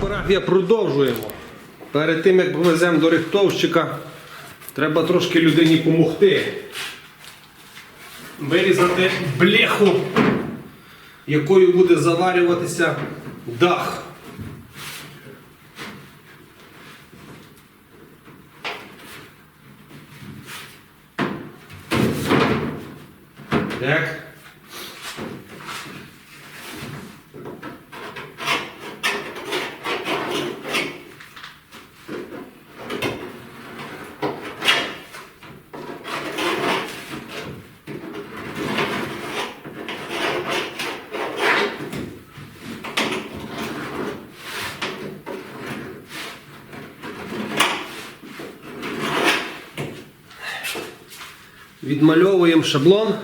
Фотографія продовжуємо. Перед тим як повеземо до рихтовщика, треба трошки людині допомогти. Вирізати бляху, якою буде заварюватися дах. Так. Відмальовуємо шаблон.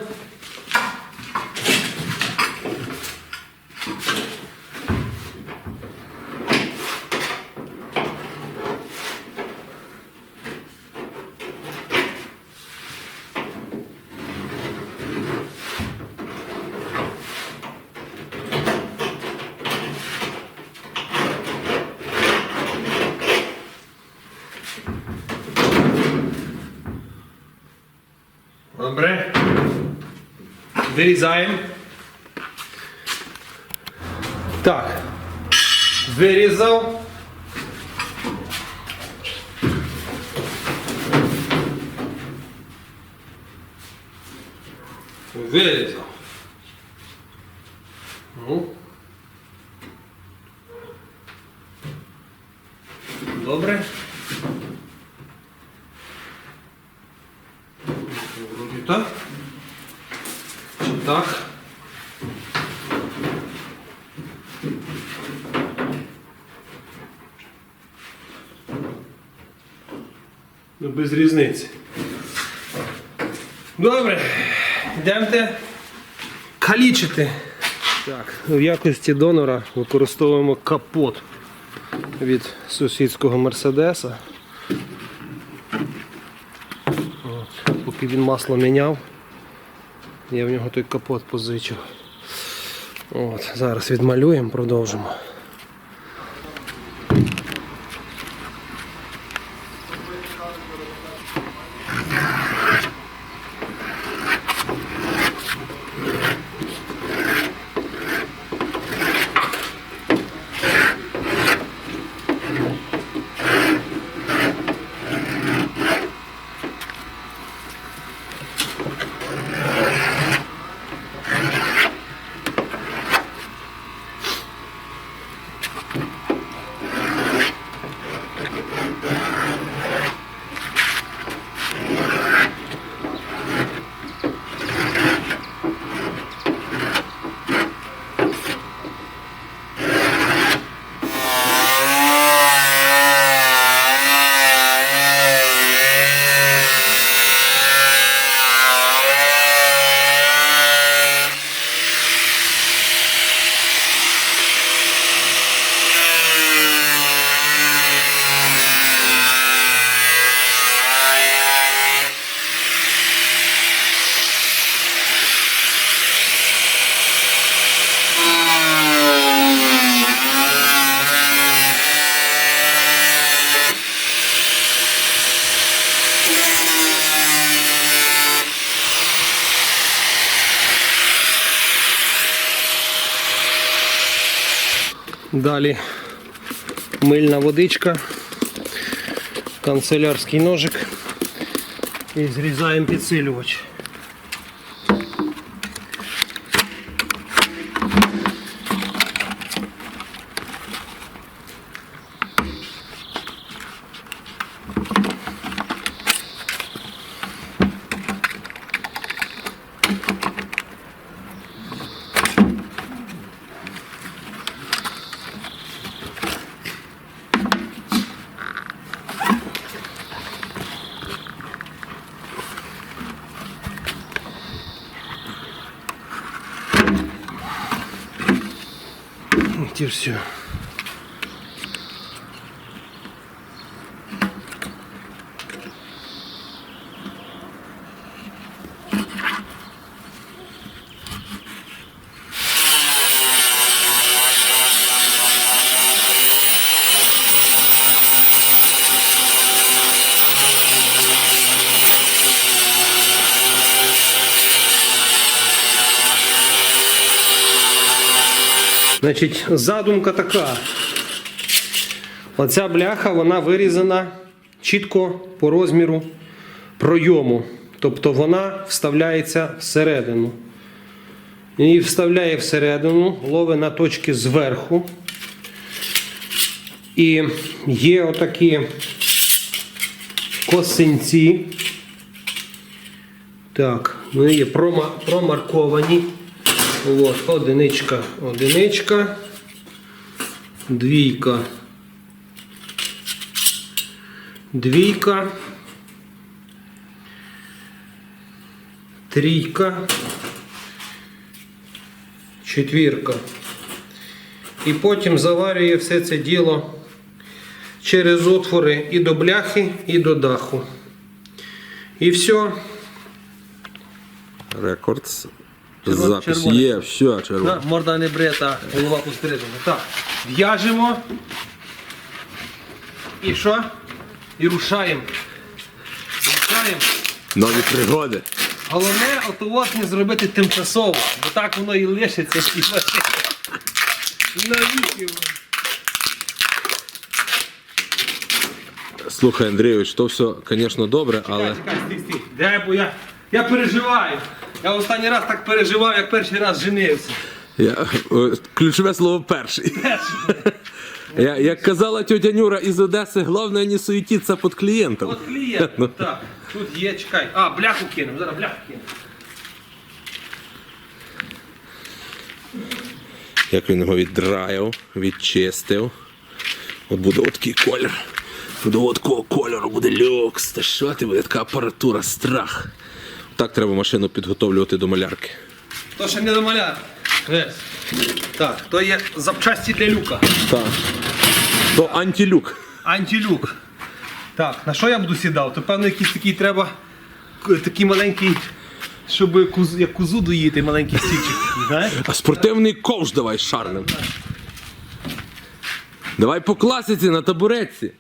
Добре. Вирізаємо. Так. Вирізав. Вирізав. Ну. Добре. Вроді так. Чи так? Без різниці. Добре. Йдемте калічити. Так, в якості донора використовуємо капот від сусідського Мерседеса. Поки він масло міняв, я в нього той капот позичив. От, зараз відмалюємо, продовжимо. Далі мильна водичка, канцелярський ножик і зрізаємо підсилювач. Вот и все. Значить, задумка така. Оця бляха вона вирізана чітко по розміру пройому. Тобто вона вставляється всередину. Її вставляє всередину, ловить на точки зверху. І є отакі косинці. Так, вони є прома- промарковані. От, одиничка, одиничка, двійка, двійка, трійка, четвірка. І потім заварює все це діло через отвори і до бляхи, і до даху. І все. Рекордс. Червон- Запис червоний. є, все, червоно. Морда не брита, голова постережена. Так, в'яжемо. І що? І рушаємо. Рушаємо. Нові пригоди. Головне, от не зробити тимчасово, бо так воно і лишиться і машина. Навіки. Слухай, Андрійович, то все, звісно, добре, але. Чекай, чекай, стій, стій. Де, бо я, я переживаю. Я останній раз так переживав, як перший раз женився. Я, о, ключове слово перший. Я, як казала тетя Нюра із Одеси, головне не суетитися під клієнтом. От клієнт. Так, тут є, чекай. А, бляху кинемо, зараз бляху кинемо. Як він його віддраїв, відчистив. От буде от такий колір. Буде от такого кольору, буде люкс. Та що ти буде така апаратура, страх. Так треба машину підготовлювати до малярки. То ще не до маляр. Весь. Так, то є запчасті для люка. Так. То антилюк. Антилюк. Так, на що я буду сідав? То певно якийсь такий треба такий маленький, щоб куз, як кузу доїти, маленький стільчик знаєш? А спортивний ковш давай шарнем. Давай по класиці на табуретці.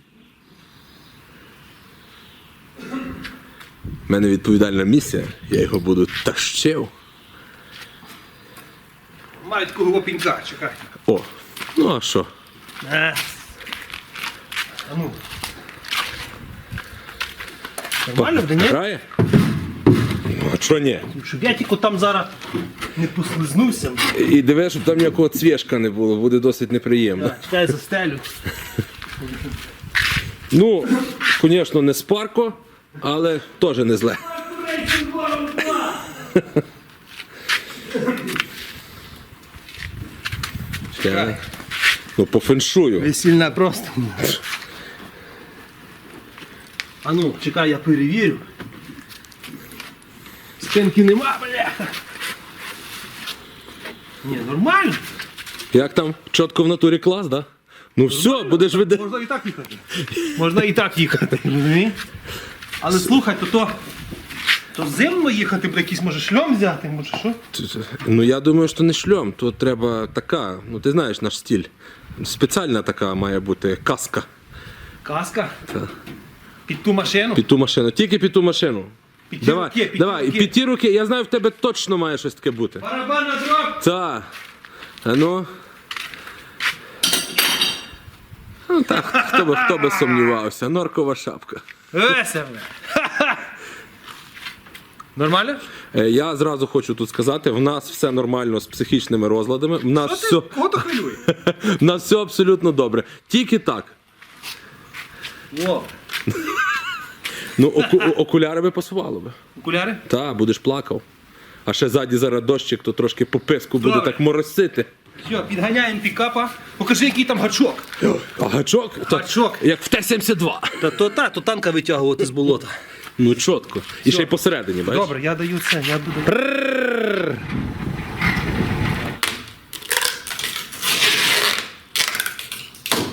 У мене відповідальна місія, я його буду тащив. Мають такого пінька, чекай. О, ну а що? Е. А ну. Нормально буде, ні? Грає? Ну, а що ні? Щоб я тільки там зараз не послизнувся. І диви, щоб там ніякого цвєшка не було, буде досить неприємно. Так, Чекай, застелю. Ну, звісно, не спарко, але теж не зле. Чекай. Ну, по феншую. Весільна просто. А ну, чекай, я перевірю. Спинки нема, бляха. Ні, нормально. Як там? Чітко в натурі клас, да? Ну все, будеш види. Можна і так їхати. Можна і так їхати, розумієш? Але слухай, то то. То зимно їхати, буде якийсь може шльом взяти, може що? Ну я думаю, що не шльом, то треба така, ну ти знаєш наш стиль. Спеціальна така має бути каска Каска. Під ту машину. під ту машину. Тільки під ту машину. Під ті давай, руки, під ті давай, руки. під ті руки, я знаю, в тебе точно має щось таке бути. Барабан на дроб! Та. А ну. Ну так, хто би, хто би сумнівався, норкова шапка. Весело. Нормально? Е, Я зразу хочу тут сказати, в нас все нормально з психічними розладами. В нас, все, Кого то хвилює? в нас все абсолютно добре. Тільки так. О, Ну, оку, окуляри би пасувало би. окуляри? Та, будеш плакав. А ще ззаді зараз дощик, то трошки по писку буде Добре. так моросити. Все, підганяємо пікапа. Покажи, який там гачок. А гачок? То, Гачок. Як в Т-72. Та то та, то танка витягувати з болота. Ну, чітко. І ще й посередині, бачиш? Добре, я даю це, я буду. Прррррр.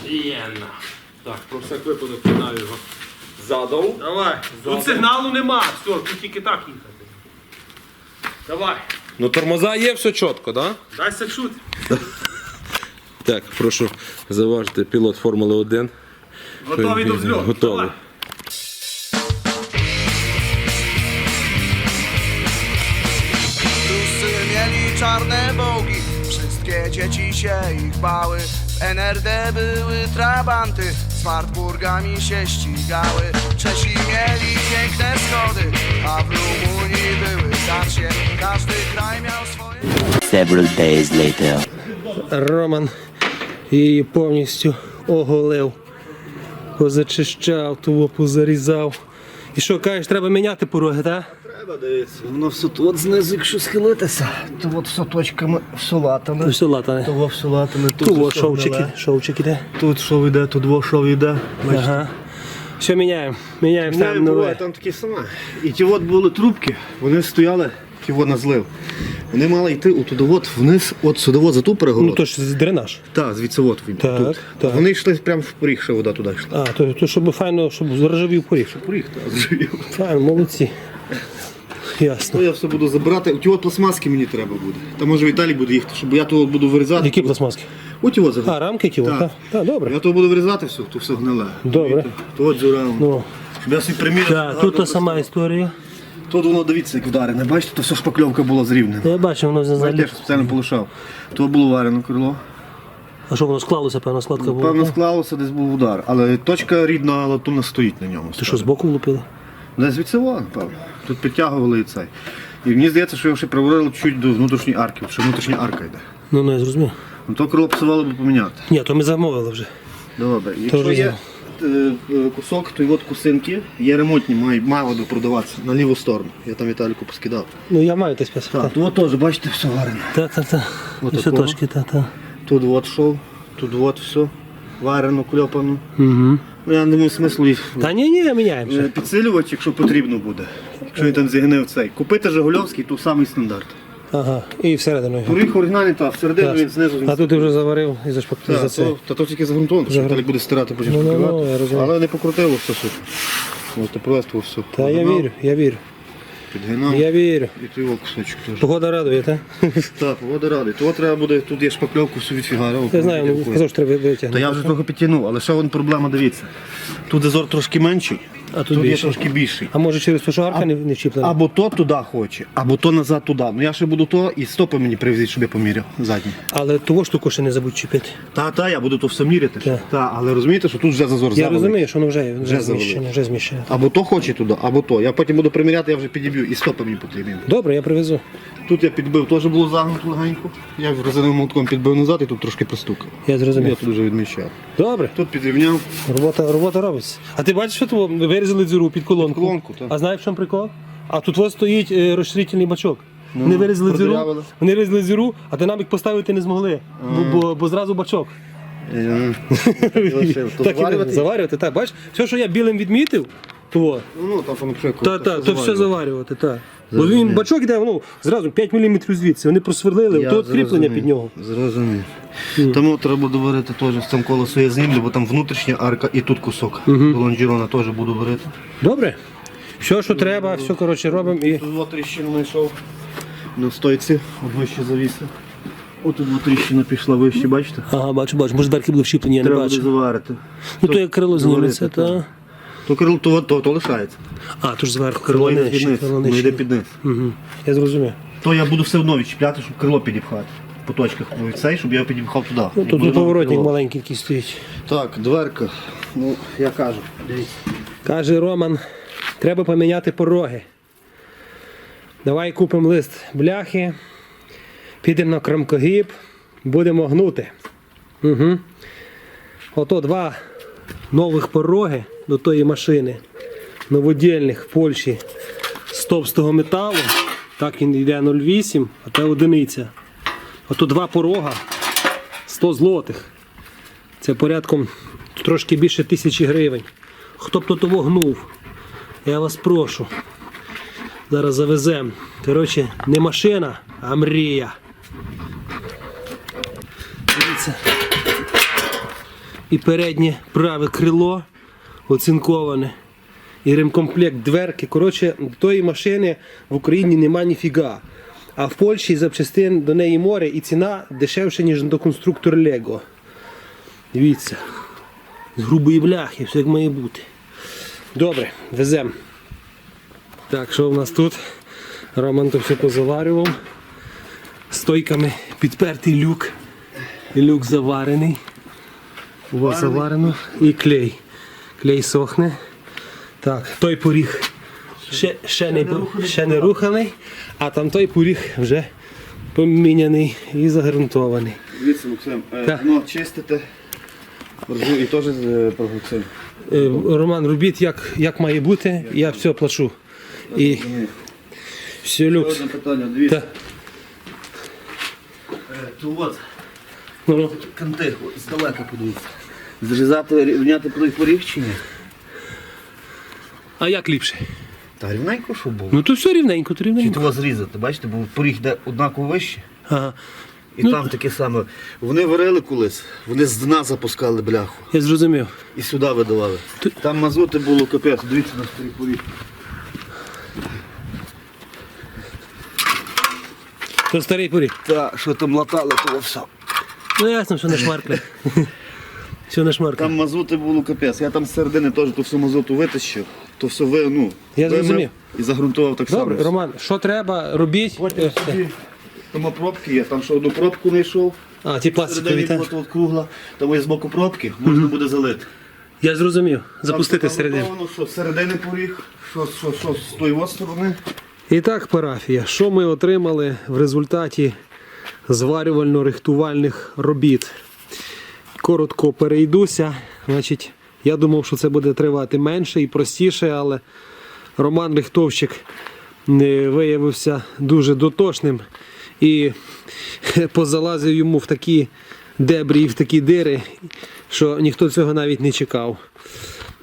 Єна. Так, про всяк випадок кидаю його задов. Давай. Тут сигналу нема. Все, тут тільки так їхати. Давай. Ну тормоза є, все чітко, так? Да? Дай сачут. Так, прошу заважити пілот Формули 1. Готовий до взльоту. Готовий. Давай. Ruscy mieli czarne bogi, wszystkie dzieci się ich bały W NRD były trabanty Z Wartburgami się ścigały Czesi mieli Several days later. Роман її повністю оголив, позачищав, того позарізав. І що, кажеш, треба міняти пороги, так? Треба дивитися. Воно все тут знизу, якщо схилитися, то от все точками все латане. Все латане. То во все латане, тут Тут все шовчик, гниле. шовчик іде. Тут шов іде, тут во шов іде. Бачите? Ага. Все міняємо. Міняємо, Не, ставимо буває, нове. там такі саме. І ті от були трубки, вони стояли, от на злив. Вони мали йти отуди от вниз, от сюди за ту Ну то ж дренаж. Так, звідси от він. Так, тут. так. Вони йшли прямо в поріг, що вода туди йшла. А, то, то щоб файно, щоб заржавів поріг. Поріг, так, зрозумів. Файно, молодці. Ясно. То я все буду забирати. Ті от пластмаски мені треба буде. Та може Віталій буде їхати, щоб я того буду вирізати. Які пластмаски? От його загнути. А, рамки ті, так? Так. Так, добре. Я того буду вирізати все, то все гниле. Добре. То от зюрав. Ну, Щоб я собі приміряв. так, гарно тут та сама історія. Тут воно дивіться, як вдарене. Бачите, то все шпакльовка була зрівнена. Я бачу, воно Знаєте, я ж спеціально полишав. То було варено крило. А що воно склалося, певно, складка була? Певно, так? склалося, десь був удар. Але точка рідна латунна стоїть на ньому. Ти що, збоку влупили? Десь звідси вон, певно. Тут підтягували і цей. І мені здається, що його ще приварили чуть до внутрішньої арки, що внутрішня арка йде. Ну, не зрозумів. Ну то крило псувало би поміняти. Ні, то ми замовили вже. Добре. Якщо вже є е, кусок, то і от кусинки, є ремонтні, має- мало би продаватися на ліву сторону. Я там Віталіку поскидав. Ну я маю те спец. Так, то от теж, бачите, все варено. Так, так, так. Все такого. точки, так, так. Тут от шов, тут от все. Варено, кльопано. Угу. Ну я не думаю, смислу їх Та ні, ні, міняємося. е, підсилювати, якщо потрібно буде. Якщо він там зігнив цей. Купити Жигульовський, тут самий стандарт. Ага, і всередину. його. Оригінальний, та всередину він знизу він. А тут ти вже заварив і зашпактив за це. то, та то тільки загрунтовано, що Віталій буде стирати потім Ну, ну, ну, я розумію. Але не покрутило все супер. Ось то просто все. Та я Підгинав, вірю, я вірю. Підгинав. Я вірю. І той його кусочок теж. Погода радує, так? Так, погода радий. Того треба буде, тут є шпакльовку всю відфігарив. Я знаю, казав, що треба Та витягнути. я вже трохи підтягнув, але ще вон проблема, дивіться. Тут зазор трошки менший, А тут тут є трошки більший. А може через те, що арка не, не вчіплена? Або то туди хоче, або то назад туди. Ну я ще буду то і стопи мені привезти, щоб я поміряв задні. Але того штуку ще не забудь чіпити. Та, та, я буду то все міряти. Так. Та, але розумієте, що тут вже зазор Я завеликий. розумію, що воно вже, вже, Вже зміщене, завели. вже зміщене. Або то хоче туди, або то. Я потім буду приміряти, я вже підіб'ю, і стопи мені потрібні. Добре, я привезу. Тут я підбив, теж було загнуто легенько. Я резиновим молотком підбив назад і тут трошки пристукав. Я Я зрозумів. тут вже відміщав. Добре. Тут підрівняв. Робота, робота робиться. А ти бачиш, що тут вирізали дзюру під колонку? Під колонку, так. А знаєш, в чому прикол? А тут ось стоїть е, розширительний бачок. вони вирізали дзюру, продырявили. вони вирізали дзюру, а динамік поставити не змогли, бо, бо, бо зразу бачок. То так, і заварювати? заварювати, так. Бачиш, все, що я білим відмітив, то, Ну, там воно вже та, та, то все заварювати, так. Бо він бачок іде, ну, зразу 5 мм звідси, вони просверлили, то от кріплення під нього. Зрозумів. Тому треба доварити теж з цим колесо я знімлю, бо там внутрішня арка і тут кусок. До лонжерона теж буду варити. Добре. Все, що треба, все, коротше, робимо і. Тут два тріщини знайшов на стойці, вище завіси. От тут тріщина пішла вище, бачите? Ага, бачу, бачу. Може, дверки були вщіплені, я не Треба буде бачу. заварити. Ну то як крило зніметься, Заварити, та. То крило то, то, то лишається. А, то ж зверху крило йде під низ. Ну, йде під низ. Угу. Я зрозумів. То я буду все одно відчіпляти, щоб крило підіпхати. По точках цей, щоб я підіпхав туди. Ну, І тут поворотник крило. маленький який стоїть. Так, дверка. Ну, я кажу, дивіться. Каже Роман, треба поміняти пороги. Давай купимо лист бляхи, підемо на крамкогіб, будемо гнути. Угу. Ото два нових пороги до тої машини. Новодільних в Польщі з товстого металу. Так він йде 0,8, а це одиниця. Ото два порога 100 злотих. Це порядком трошки більше тисячі гривень. Хто б то того гнув? Я вас прошу. Зараз завеземо. Коротше, не машина, а мрія. Дивіться. І переднє праве крило оцинковане. І ремкомплект дверки. Коротше, до тої машини в Україні нема ніфіга. А в Польщі запчастин до неї море і ціна дешевше, ніж до конструктор Лего. Дивіться. З грубої бляхи, все як має бути. Добре, веземо. Так, що в нас тут? Роман то все позаварював. Стойками підпертий люк. Люк заварений. У вас заварено. І клей. Клей сохне. Так, той поріг ще, ще, не, ще не руханий, а там той поріг вже поміняний і загрунтований. Дивіться, Максим, е, Так. ну, чистите. Ржу і теж з. Е, Роман, робіть як, як має бути, я все плачу. І все люкс. Одне питання, дивіться. Та, То от, ну, канти, здалека подивіться. Зрізати, рівняти той поріг чи ні? а як ліпше? Та рівненько, що було. Ну то все рівненько, то Чи рівненько. того зрізати, бачите, бо поріг йде однаково вище. Ага, І Ну, там таке саме. Вони варили колись, вони з дна запускали бляху я зрозумів. і сюди видавали. Там мазути було капець, дивіться на старий поріг. То старий поріг. Та, що там латали, то все. Ну ясно, що не шмаркля. Все не шмаркля. Там мазути було капець. Я там з середини теж то все мазуту витащив, то все ви, ну, Я вимив зрозумів. і загрунтував так Добре, само. Роман, що треба, робіть. Потім Е, собі, там пробки є, там що одну пробку знайшов. А, ті пластикові. Всередині та? от, кругла, там є з боку пробки, можна буде залити. Я зрозумів. Запустити Там всередину. загрунтовано, Що середини поріг, що, що, що з тої от сторони. І так, парафія, що ми отримали в результаті зварювально-рихтувальних робіт? Коротко перейдуся. Значить, я думав, що це буде тривати менше і простіше, але Роман Рихтовщик не виявився дуже дотошним і позалазив йому в такі дебрі і в такі дири, що ніхто цього навіть не чекав.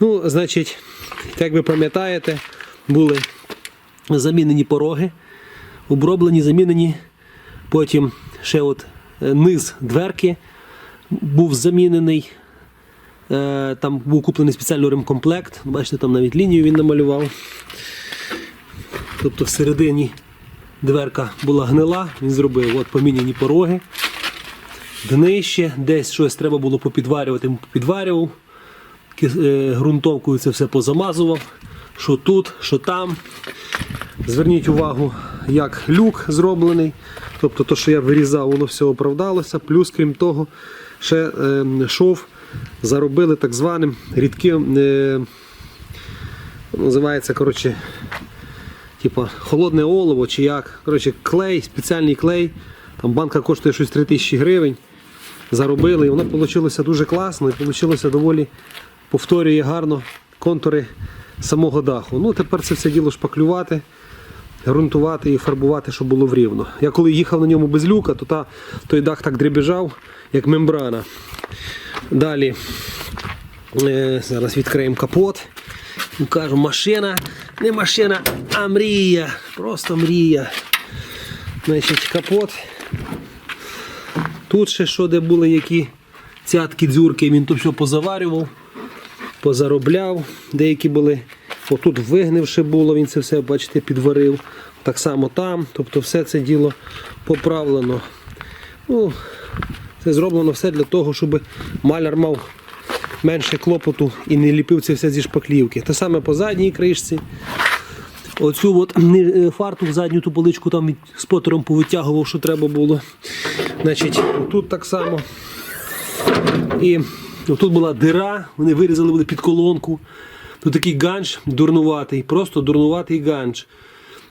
Ну, значить, як ви пам'ятаєте, були замінені пороги, оброблені, замінені. Потім ще от е, низ дверки був замінений. Е, Там був куплений спеціально ремкомплект. Бачите, там навіть лінію він намалював. Тобто всередині дверка була гнила, він зробив от поміняні пороги. Днище, десь щось треба було попідварювати, попідварював. Ки- е, Грунтовкою це все позамазував. Що тут, що там. Зверніть увагу, як люк зроблений. Тобто, то, що я вирізав, воно все оправдалося. Плюс, крім того, ще е, шов заробили так званим рідким, е, називається коротше, типа, холодне олово чи як. Коротше, клей, спеціальний клей. Там банка коштує щось 3000 гривень. Заробили, і воно вийшло дуже класно і вийшло доволі повторює гарно контури самого даху. Ну, тепер це все діло шпаклювати, ґрунтувати і фарбувати, щоб було врівно. Я коли їхав на ньому без люка, то та, той дах так дребіжав, як мембрана. Далі е, зараз відкриємо капот. Кажу, машина, не машина, а мрія. Просто мрія. Значить, капот. Тут ще що, де були які цятки, дзюрки, він то все позаварював, позаробляв. Деякі були, отут вигнивши було, він це все, бачите, підварив. Так само там. Тобто все це діло поправлено. Ну, це зроблено все для того, щоб маляр мав менше клопоту і не ліпив це все зі шпаклівки. Те саме по задній кришці. Оцю от е, задню ту поличку там від- спотером повитягував, що треба було. Значить, тут так само. І тут була дира, вони вирізали були під колонку. Тут такий ганч дурнуватий, просто дурнуватий ганч.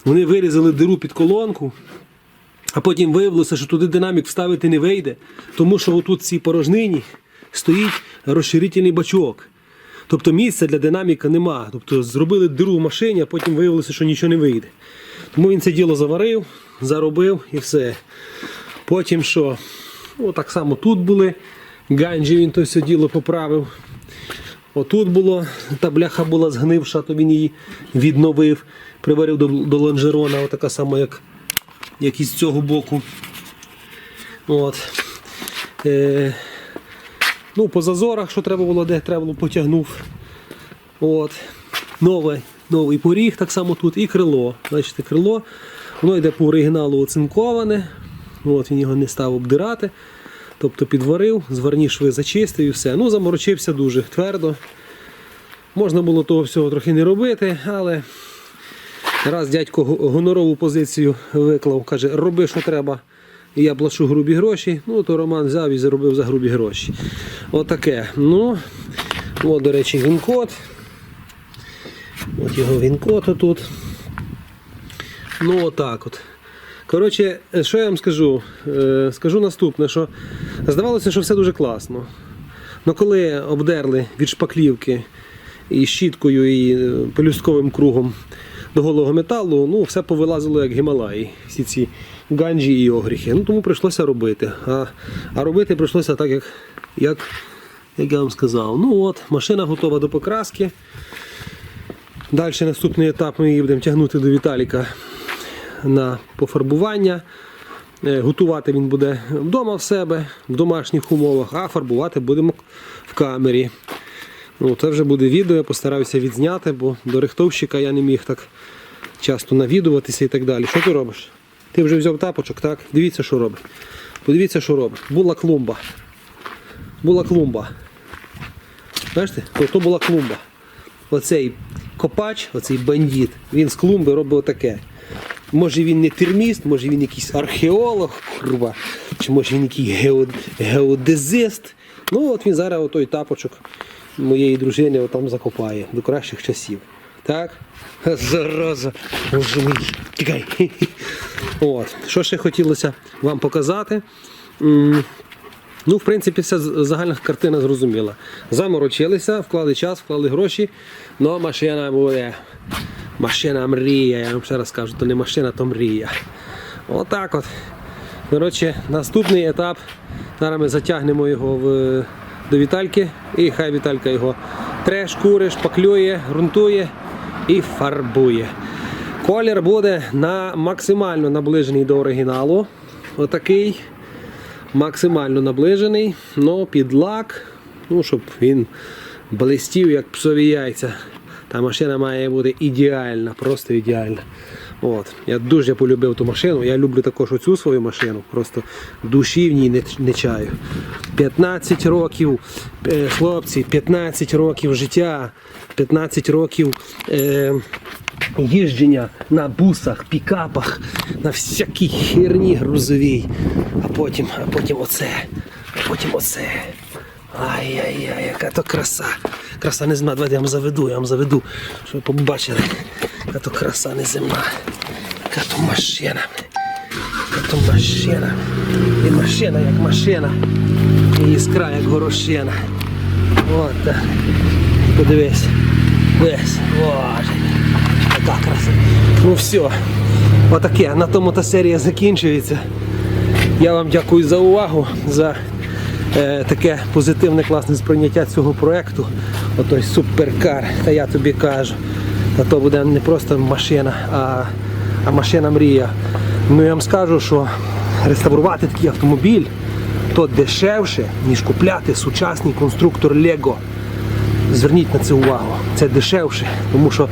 Вони вирізали диру під колонку, а потім виявилося, що туди динамік вставити не вийде, тому що отут в цій порожнині стоїть розширительний бачок. Тобто місця для динаміка нема. Тобто зробили диру в машині, а потім виявилося, що нічого не вийде. Тому він це діло заварив, заробив і все. Потім що? Ну, так само тут були. Ганджі він то все діло поправив. Отут було, та бляха була згнивша, то він її відновив, приварив до, до лонжерона, отака сама, як, як із цього боку. От. Е, ну, по зазорах, що треба було, де треба було, потягнув. От. Новий, новий поріг, так само тут, і крило. Бачите, крило. Воно йде по оригіналу оцинковане. От, він його не став обдирати. Тобто підварив, зварні шви зачистив і все. Ну, заморочився дуже твердо. Можна було того всього трохи не робити, але раз дядько гонорову позицію виклав, каже, роби, що треба. і я плачу грубі гроші, ну то Роман взяв і заробив за грубі гроші. Отаке. Ну, от, до речі, він-код. От його він-код отут. Ну, отак от. Коротше, що я вам скажу? Е, Скажу наступне, що здавалося, що все дуже класно. Ну коли обдерли від шпаклівки і щіткою, і е, пелюстковим кругом до голого металу, ну все повилазило як Гімалаї, всі ці ганджі і огріхи. Ну тому прийшлося робити. А, а робити прийшлося так, як, як, як я вам сказав. Ну от, машина готова до покраски. Далі наступний етап ми її будемо тягнути до Віталіка на пофарбування. Е, Готувати він буде вдома в себе, в домашніх умовах, а фарбувати будемо в камері. Ну, це вже буде відео, я постараюся відзняти, бо до рихтовщика я не міг так часто навідуватися і так далі. Що ти робиш? Ти вже взяв тапочок, так? Дивіться, що робить. Подивіться, що робить. Була клумба. Була клумба. Бачите? То була клумба. Оцей копач, оцей бандит, він з клумби робить отаке. Може він не терміст, може він якийсь археолог, курва, чи може він якийсь гео, геодезист. Ну от він зараз отой тапочок моєї дружини отам закопає до кращих часів. Так? Зараза, боже мій, тікай. От. Що ще хотілося вам показати? Ну, в принципі, вся загальна картина зрозуміла. Заморочилися, вклали час, вклали гроші, але машина буде. Машина мрія, я вам ще раз кажу, то не машина, то мрія. Отак от. Коротше, наступний етап. Зараз ми затягнемо його в, до Вітальки, і хай Віталька його тре, шкури, шпаклює, ґрунтує і фарбує. Колір буде на максимально наближений до оригіналу. Отакий максимально наближений, але під лак, ну, щоб він блистів, як псові яйця. Та машина має бути ідеальна, просто ідеальна. От. Я дуже полюбив ту машину. Я люблю також оцю свою машину. Просто душі в ній не, не чаю. 15 років, е, хлопці, 15 років життя, 15 років. Е, їждження на бусах, пікапах, на всякій херні грузовій. А потім, а потім оце, а потім оце. Ай-яй-яй, яка то краса. Краса неземна. Давайте я вам заведу, я вам заведу, щоб ви побачили. Яка то краса неземна. Яка машина. Яка машина. І машина як машина. І іскра як горошина. От так. Подивись. Весь. Боже. Така краса. Ну все. Отаке. На тому та серія закінчується. Я вам дякую за увагу, за таке позитивне, класне сприйняття цього проєкту. Отой суперкар. Та я тобі кажу. Та то буде не просто машина, а, а машина мрія. Ну я вам скажу, що реставрувати такий автомобіль то дешевше, ніж купляти сучасний конструктор Lego. Зверніть на це увагу. Це дешевше, тому що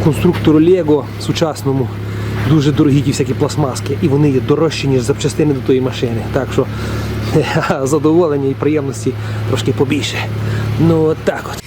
в конструктору Lego сучасному дуже дорогі ті всякі пластмаски, і вони є дорожчі, ніж запчастини до тої машини. Так що задоволення і приємності трошки побільше. Ну от так от.